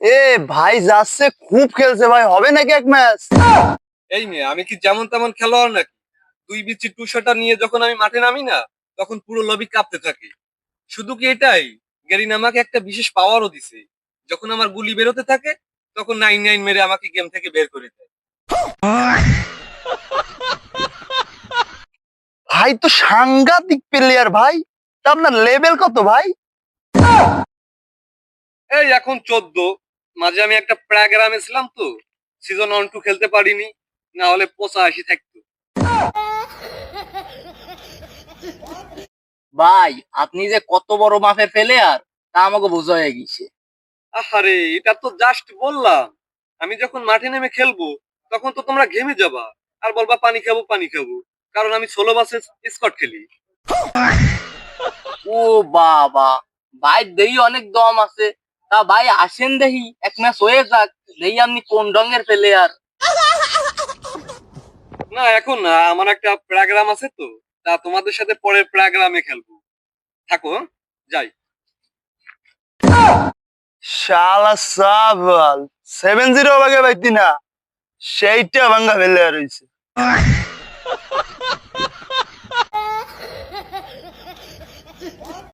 এ ভাই যাচ্ছে খুব খেলছে ভাই। হবে নাকি এক ম্যাচ? এই মেয়ে আমি কি যেমন তেমন খেলোয়াড় নাকি? দুই বিচি টু শটার নিয়ে যখন আমি মাঠে নামি না তখন পুরো লবি কাঁপতে থাকে। শুধু কি এটাই? গ্যারিন আমাকে একটা বিশেষ পাওয়ারও দিছে। যখন আমার গুলি বেরোতে থাকে তখন নাইন নাইন মেরে আমাকে গেম থেকে বের করে দেয়। ভাই তো সাংঘাতিক প্লেয়ার ভাই। তা আপনার লেভেল কত ভাই? এই এখন চোদ্দ। মাঝে আমি একটা প্রাগ্রামে ছিলাম তো সিজন ওয়ান টু খেলতে পারিনি না হলে পঁচাশি থাকতো। ভাই আপনি যে কত বড় মাপের প্লেয়ার তা আমাকে বোঝা হয়ে গেছে। আরে এটা তো জাস্ট বললাম। আমি যখন মাঠে নেমে খেলব তখন তো তোমরা ঘেমে যাবা। আর বলবা পানি খাব পানি খাব। কারণ আমি ষোলো বাসে স্কট খেলি। ও বাবা ভাই দেই অনেক দম আছে। তা ভাই আসেন দেখি এক ম্যাচ হয়ে যাক দেখি আপনি কোন রঙের প্লেয়ার না এখন না আমার একটা প্রাগ্রাম আছে তো তা তোমাদের সাথে পরের প্রাগ্রামে খেলব। থাকো হ্যাঁ? যাই। শালা সাবাল সেভেন জিরো ভাগে বাইতি না সেইটা ভাঙ্গা ফেলে রয়েছে